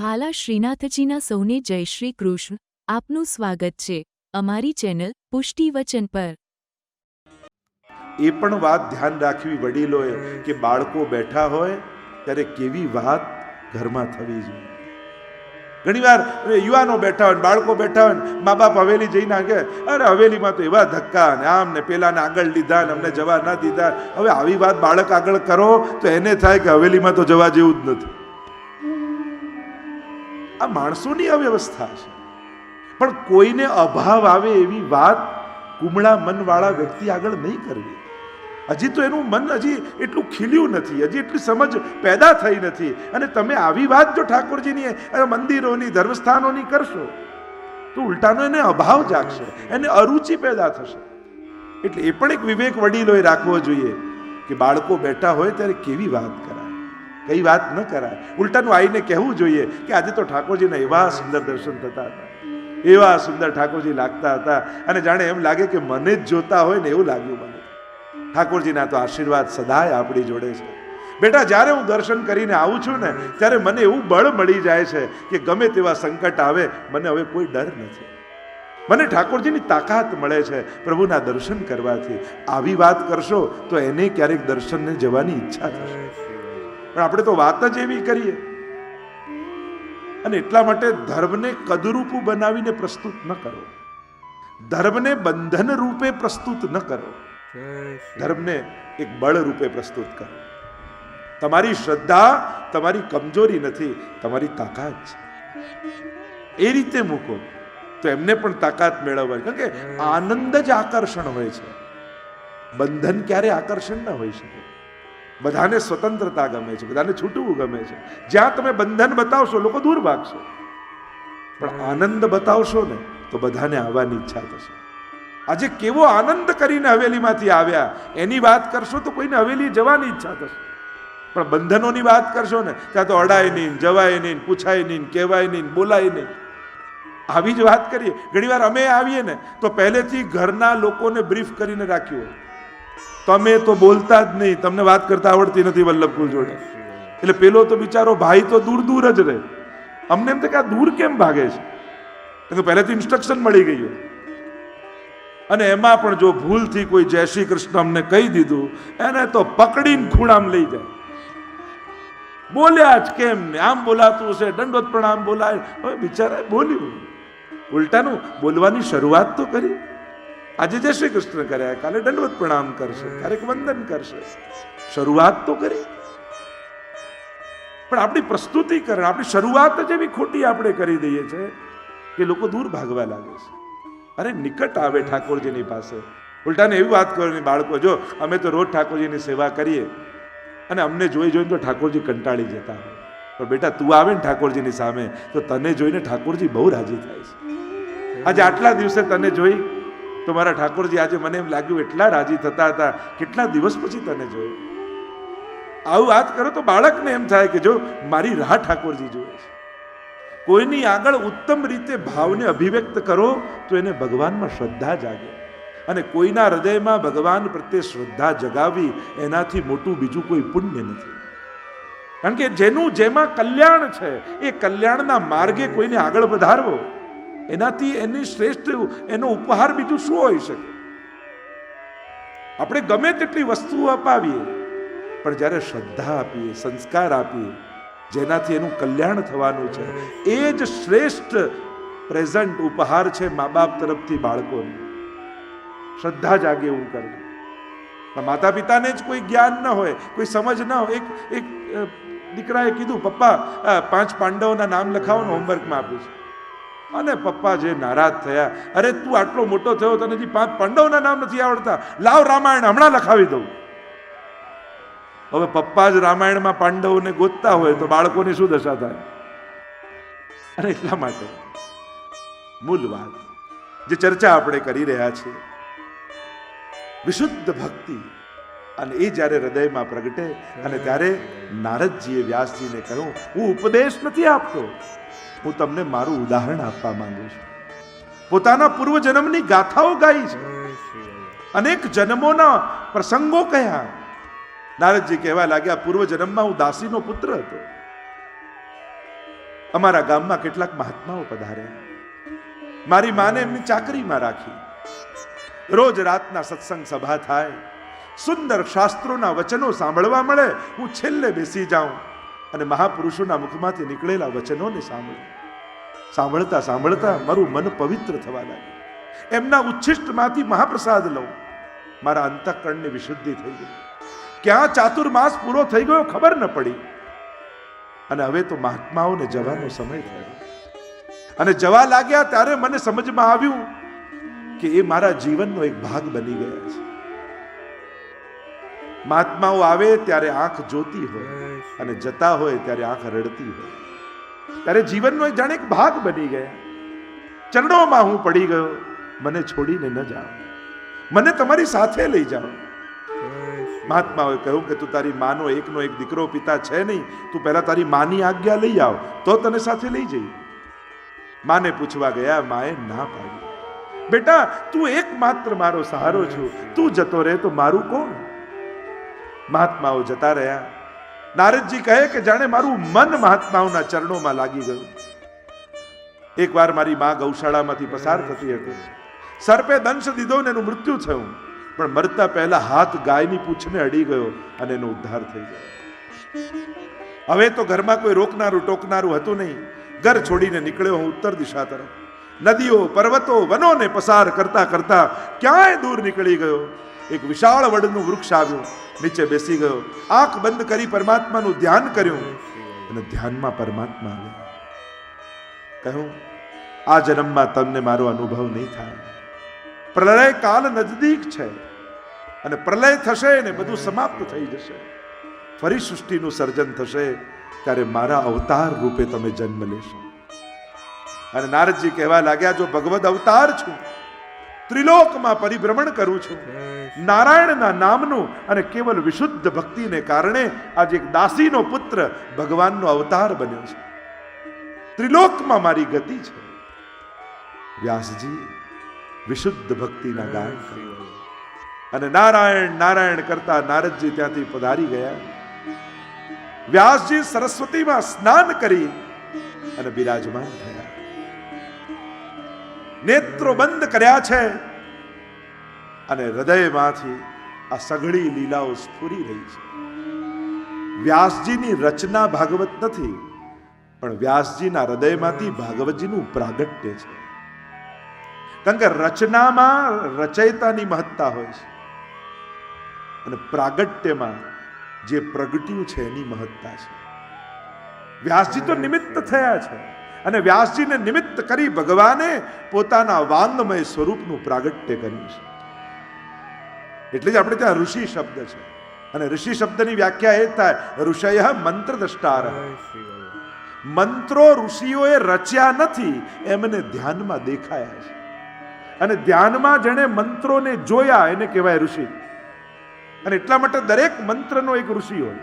વહાલા શ્રીનાથજીના સૌને જય શ્રી કૃષ્ણ. આપનું સ્વાગત છે અમારી ચેનલ પુષ્ટિ વચન પર. એ પણ વાત ધ્યાન રાખવી વડીલોએ કે બાળકો બેઠા હોય ત્યારે કેવી વાત ઘરમાં થવી જોઈએ. ઘણીવાર યુવાનો બેઠા હોય બાળકો બેઠા હોય મા બાપ હવેલી જઈને આગે, અરે, હવેલીમાં તો એવા ધક્કા ને આમ ને પેલાને આગળ લીધા ને અમને જવા ના દીધા. હવે આવી વાત બાળક આગળ કરો તો એને થાય કે હવેલીમાં તો જવા જેવું જ નથી. આ માણસોની અવ્યવસ્થા છે. પણ કોઈને અભાવ આવે એવી વાત કુમળા મનવાળા વ્યક્તિ આગળ નહીં કરવી. હજી તો એનું મન હજી એટલું ખીલ્યું નથી, હજી એટલી સમજ પેદા થઈ નથી. અને તમે આવી વાત જો ઠાકોરજીની મંદિરોની, ધર્મસ્થાનોની કરશો, તો ઉલટાનો એને અભાવ જાગશે, એને અરુચિ પેદા થશે. એટલે એ પણ એક વિવેક વડીલોએ રાખવો જોઈએ કે બાળકો બેઠા હોય ત્યારે કેવી વાત કરાય? કઈ વાત ન કરાય. ઉલટાનું આવીને કહેવું જોઈએ કે આજે તો ઠાકોરજીના એવા સુંદર દર્શન થતા હતા. એવા સુંદર ઠાકોરજી લાગતા હતા. અને જાણે એમ લાગે કે મને જ જોતા હોય ને એવું લાગ્યું મને. ઠાકોરજીના તો આશીર્વાદ સદાય આપણી જોડે છે. બેટા, જ્યારે હું દર્શન કરીને આવું છું ને, ત્યારે મને એવું બળ મળી જાય છે કે ગમે તેવા સંકટ આવે, મને હવે કોઈ ડર નથી. મને ઠાકોરજીની તાકાત મળે છે પ્રભુના દર્શન કરવાથી. આવી વાત કરશો તો એને ક્યારેક દર્શનને જવાની ઈચ્છા થશે. પણ આપણે તો વાત જ એવી કરીએ. અને એટલા માટે ધર્મને કદરૂપું બનાવીને પ્રસ્તુત ન કરો. ધર્મને બંધન રૂપે પ્રસ્તુત ન કરો. ધર્મને એક બળ રૂપે પ્રસ્તુત કરો. તમારી શ્રદ્ધા તમારી કમજોરી નથી તમારી તાકાત છે. એ રીતે મૂકો. તો એમને પણ તાકાત મેળવવાની. કારણ કે આનંદ જ આકર્ષણ હોય છે. બંધન ક્યારે આકર્ષણ ન હોઈ શકે. બધાને સ્વતંત્રતા ગમે છે, બધાને છૂટવું ગમે છે. જ્યાં તમે બંધન બતાવશો, લોકો દૂર ભાગશે. પણ આનંદ બતાવશો ને, તો બધાને આવવાની ઈચ્છા થશે. આજે કેવો આનંદ કરીને હવેલીમાંથી આવ્યા. એની વાત કરશો તો કોઈને હવેલી જવાની ઈચ્છા થશે. પણ બંધનોની વાત કરશો ને, ત્યાં તો અડાય નહીં, જવાય નહીં, પૂછાય નહીં, કહેવાય નહીં, બોલાય નહીં. આવી જ વાત કરીએ. ઘણીવાર અમે આવીએ ને, તો પહેલેથી ઘરના લોકોને બ્રીફ કરીને રાખ્યું હોય. તમે તો બોલતા જ નહીં. તમને વાત કરતા આવડતી નથી વલ્લભકુલ જોડે. એટલે પેલો તો બિચારો ભાઈ તો દૂર દૂર જ રહે. અમને એમ તો કે આ દૂર કેમ ભાગે છે? કે પહેલેથી ઇન્સ્ટ્રક્શન મળી ગયું. અને એમાં પણ જો ભૂલથી કોઈ જય શ્રી કૃષ્ણ અમને કહી દીધું, એને તો પકડીને ખૂણામ લઈ જાય. બોલ્યા જ કેમ? ને આમ બોલાતું છે દંડોત પ્રણામ બોલાય. હવે બિચારા બોલ્યું. ઉલટાનું બોલવાની શરૂઆત તો કરી. આજે જય શ્રી કૃષ્ણ કર્યા કાલે દંડવત પ્રણામ કરશે, ક્યારેક વંદન કરશે. શરૂઆત તો કરી. પણ આપણી પ્રસ્તુતિકરણ, આપણી શરૂઆત જ એવી ખોટી આપણે કરી દઈએ છે કે લોકો દૂર ભાગવા લાગે છે. અરે, નિકટ આવે ઠાકોરજીની પાસે. ઉલટાને એવી વાત કરો ને બાળકો, જો અમે તો રોજ ઠાકોરજીની સેવા કરીએ અને અમને જોઈ જોઈને તો ઠાકોરજી કંટાળી જતા હોય. પણ બેટા, તું આવે ને ઠાકોરજીની સામે, તો તને જોઈને ઠાકોરજી બહુ રાજી થાય છે. આજે આટલા દિવસે તને જોઈ તો મારા ઠાકોરજી આજે મને એમ લાગ્યું, એટલા રાજી થતા હતા. કેટલા દિવસ પછી તને જોયું? આવું વાત કરો તો બાળકને એમ થાય કે જો મારી રાહ ઠાકોરજી જોવે છે. કોઈની આગળ ઉત્તમ રીતે ભાવને અભિવ્યક્ત કરો તો એને ભગવાનમાં શ્રદ્ધા જાગે. અને કોઈના હૃદયમાં ભગવાન પ્રત્યે શ્રદ્ધા જગાવી, એનાથી મોટું બીજું કોઈ પુણ્ય નથી. કારણ કે જેનું જેમાં કલ્યાણ છે, એ કલ્યાણના માર્ગે કોઈને આગળ વધારવો. એનાથી એની શ્રેષ્ઠ એનો ઉપહાર બીજું શું હોઈ શકે? આપણે ગમે તેટલી વસ્તુઓ અપાવીએ, પણ જ્યારે શ્રદ્ધા આપીએ, સંસ્કાર આપીએ, જેનાથી એનું કલ્યાણ થવાનું છે, એ જ શ્રેષ્ઠ પ્રેઝન્ટ ઉપહાર છે મા બાપ તરફથી બાળકોને. શ્રદ્ધા જાગે એવું કરવું. માતા પિતાને જ કોઈ જ્ઞાન ન હોય, કોઈ સમજ ન હોય. એક એક દીકરાએ કીધું, પપ્પા પાંચ પાંડવોના નામ લખાવો હોમવર્કમાં આપ્યું છે અને પપ્પા જે નારાજ થયા, અરે, તું આટલો મોટો થયો, તને જે પાંચ પાંડવના નામ નથી આવડતા. લાવ રામાયણ, હમણાં લખાવી દઉં. હવે પપ્પા જ રામાયણમાં પાંડવોને ગોતતા હોય તો બાળકોની શું દશા થાય? અને એટલા માટે મૂળ વાત, જે ચર્ચા આપણે કરી રહ્યા છીએ, વિશુદ્ધ ભક્તિ. અને એ જ્યારે હૃદયમાં પ્રગટે, અને ત્યારે નારદજીએ વ્યાસજીને કહ્યું, હું ઉપદેશ નથી આપતો હું તમને મારું ઉદાહરણ આપવા માંગુ છું. પોતાના પૂર્વજન્મની ગાથાઓ ગાઈ છે. અનેક જન્મોના પ્રસંગો કયા નારદજી કહેવા લાગ્યા, પૂર્વજન્મમાં હું દાસીનો પુત્ર હતો. અમારા ગામમાં કેટલાક મહાત્માઓ પધાર્યા. મારી માને એમની ચાકરીમાં રાખી. રોજ રાતના સત્સંગ સભા થાય. સુંદર શાસ્ત્રોના વચનો સાંભળવા મળે. હું છેલ્લે બેસી જાઉં. અને મહાપુરુષોના મુખમાંથી નીકળેલા વચનોને સાંભળ્યું સાંભળતા સાંભળતા મારું મન પવિત્ર થવા લાગ્યું. એમના ઉચ્છિષ્ટમાંથી મહાપ્રસાદ લઉં. મારા અંતઃકરણની વિશુદ્ધિ થઈ ગઈ. ક્યાં ચાતુર્માસ પૂરો થઈ ગયો ખબર ન પડી. અને હવે તો મહાત્માઓને જવાનો સમય થયો. અને જવા લાગ્યા ત્યારે મને સમજમાં આવ્યું કે એ મારા જીવનનો એક ભાગ બની ગયા છે. મહાત્માઓ આવે ત્યારે આંખ જોતી હોય અને જતા હોય ત્યારે આંખ રડતી હોય. ત્યારે જીવનનો જાણે એક ભાગ બની ગયા. ચરણોમાં હું પડી ગયો. મને છોડીને ન જાઓ. મને તમારી સાથે લઈ જાઓ. મહાત્માઓએ કહ્યું કે તું તારી માનો એકનો એક દીકરો પિતા છે નહીં. તું પહેલા તારી માની આજ્ઞા લઈ આવ તો તને સાથે લઈ જઈ. માને પૂછવા ગયા માએ ના પાડી. બેટા તું એકમાત્ર મારો સહારો છું. તું જતો રહે તો મારું કોણ? મહાત્માઓ જતા રહ્યા. નારદજી કહે કે જાણે મારું મન મહાત્માઓના ચરણોમાં લાગી ગયું. એકવાર મારી મા ગૌશાળામાંથી પસાર થતી હતી. સર્પે દંશ દીધો ને એનું મૃત્યુ થયું. પણ મરતા પહેલા હાથ ગાયની પૂંછને અડી ગયો અને એનો ઉદ્ધાર થઈ ગયો. હવે તો ઘરમાં કોઈ રોકનારું, ટોકનારું હતું નહીં. ઘર છોડીને નીકળ્યો હું ઉત્તર દિશા તરફ. નદીઓ, પર્વતો, વનોને પસાર કરતા કરતા ક્યાંય દૂર નીકળી ગયો. એક વિશાળ વડનું વૃક્ષ આવ્યું. નીચે બેસી ગયો. આંખ બંધ કરી પરમાત્માનું ધ્યાન કર્યું અને ધ્યાનમાં પરમાત્મા આવ્યા. કહ્યું, આ જન્મમાં તમને મારો અનુભવ નહીં થાય. પ્રલય કાલ નજદીક છે અને પ્રલય થશે ને બધું સમાપ્ત થઈ જશે. ફરી સૃષ્ટિનું સર્જન થશે ત્યારે મારા અવતાર રૂપે તમે જન્મ લેશો. અને નારદજી કહેવા લાગ્યા, જો ભગવદ અવતાર છું ત્રિલોકમાં પરિભ્રમણ કરું છું. નારાયણના નામનું અને કેવલ વિશુદ્ધ ભક્તિને કારણે આજે એક દાસીનો પુત્ર ભગવાનનો અવતાર બન્યો છે. ત્રિલોકમાં મારી ગતિ છે. વ્યાસજી વિશુદ્ધ ભક્તિના ગાન કર્યા. અને નારાયણ નારાયણ કરતા નારદજી ત્યાંથી પધારી ગયા. વ્યાસજી સરસ્વતીમાં સ્નાન કરી અને બિરાજમાન થયા. નેત્રો બંધ કર્યા છે. અને હૃદયમાંથી આ સઘળી લીલાઓ સ્ફુરી રહી છે. વ્યાસજીની રચના ભાગવત નથી, પણ વ્યાસજીના હૃદયમાંથી ભાગવતજીનું પ્રાગટ્ય છે. કારણ કે રચનામાં રચયિતાની મહત્તા હોય છે. અને પ્રાગટ્યમાં જે પ્રગટ્યું છે એની મહત્તા છે. વ્યાસજી તો નિમિત્ત થયા છે. અને વ્યાસજીને નિમિત્ત કરી ભગવાને પોતાના વાંગમય સ્વરૂપનું પ્રાગટ્ય કર્યું છે. એટલે જ આપણે ત્યાં ઋષિ શબ્દ છે. અને ઋષિ શબ્દની વ્યાખ્યા એ થાય ઋષય મંત્ર દ્રષ્ટાર મંત્રો ઋષિઓએ રચ્યા નથી એમને ધ્યાનમાં દેખાયા છે. અને ધ્યાનમાં જેણે મંત્રોને જોયા એને કહેવાય ઋષિ. અને એટલા માટે દરેક મંત્રનો એક ઋષિ હોય.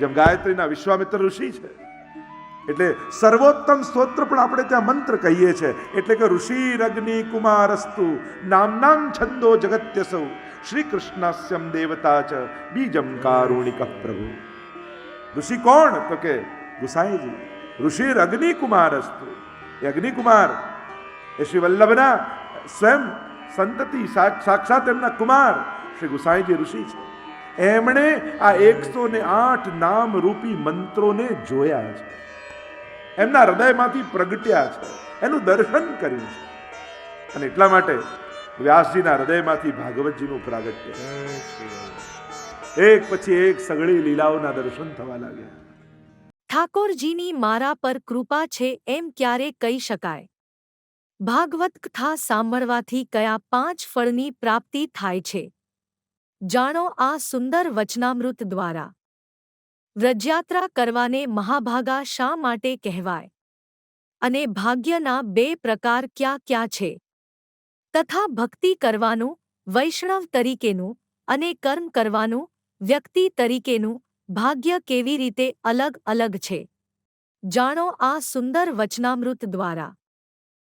જેમ ગાયત્રીના વિશ્વામિત્ર ઋષિ છે. એટલે સર્વોત્તમ સ્તોત્ર પણ આપણે ત્યાં મંત્ર કહીએ છીએ. એટલે કે ઋષિ રગ્નિ કુમારસ્તુ નામનામ છંદો જગત્યસૌ. શ્રી કૃષ્ણાસ્યમ દેવતા ચ બીજમ કારુણિક પ્રભુ. ઋષિ કોણ? તો કે ગુસાઈજી. ઋષિ અગ્નિ કુમારસ્તુ. એ અગ્નિકુમાર, એ શ્રી વલ્લભના સ્વયં સંતતિ સા- સાક્ષાત એમના કુમાર શ્રી ગુસાઈજી ઋષિ છે. એમણે આ એકસો ને આઠ નામ રૂપી મંત્રોને જોયા છે. એમના હૃદયમાંથી પ્રગટ્યા છે. એનું દર્શન કર્યું છે. અને એટલા માટે વ્યાસજીના હૃદયમાંથી ભાગવતજીનું પ્રાગટ્ય. એક પછી એક સગળી લીલાઓના દર્શન થવા લાગ્યા. ઠાકોરજીની મારા પર કૃપા છે એમ ક્યારે કહી શકાય? ભાગવત કથા સાંભળવાથી કયા પાંચ ફળની પ્રાપ્તિ થાય છે? જાણો આ સુંદર વચનામૃત દ્વારા. વ્રજયાત્રા કરવાને મહાભાગા શા માટે કહેવાય? અને ભાગ્યના બે પ્રકાર ક્યાં ક્યાં છે? તથા ભક્તિ કરવાનું, વૈષ્ણવ તરીકેનું અને કર્મ કરવાનું, વ્યક્તિ તરીકેનું ભાગ્ય કેવી રીતે અલગ અલગ છે? જાણો આ સુંદર વચનામૃત દ્વારા.